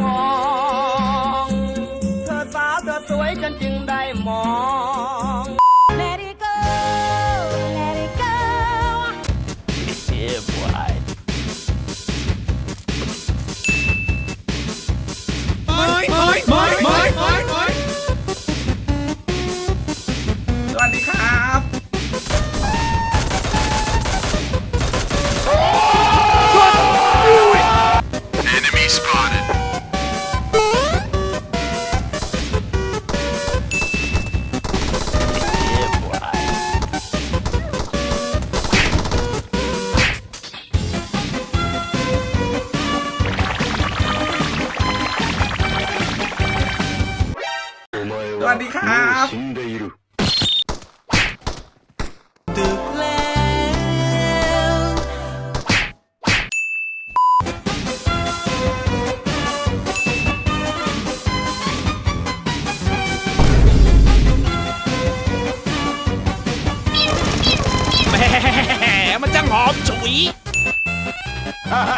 ม สวัสดีครับแล้มันจังหอมฉุย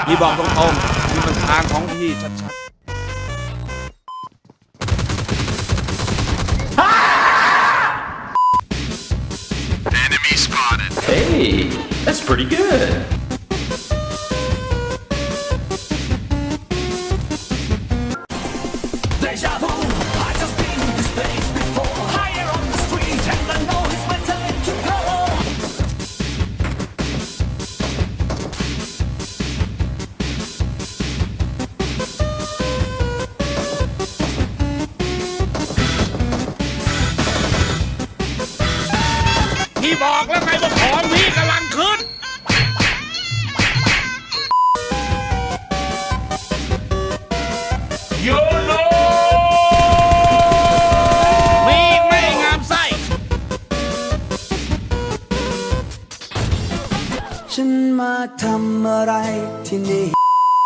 พี่บอกตรงๆนี่มันทางของพี่ชัดๆ Spotted. Hey, that's pretty good. ๆ พี่ บอกแล้วไงว่าของพี่กำลังขึ้นโยโนมีอีกไม่งามไส้ ฉันมาทำอะไรที่นี่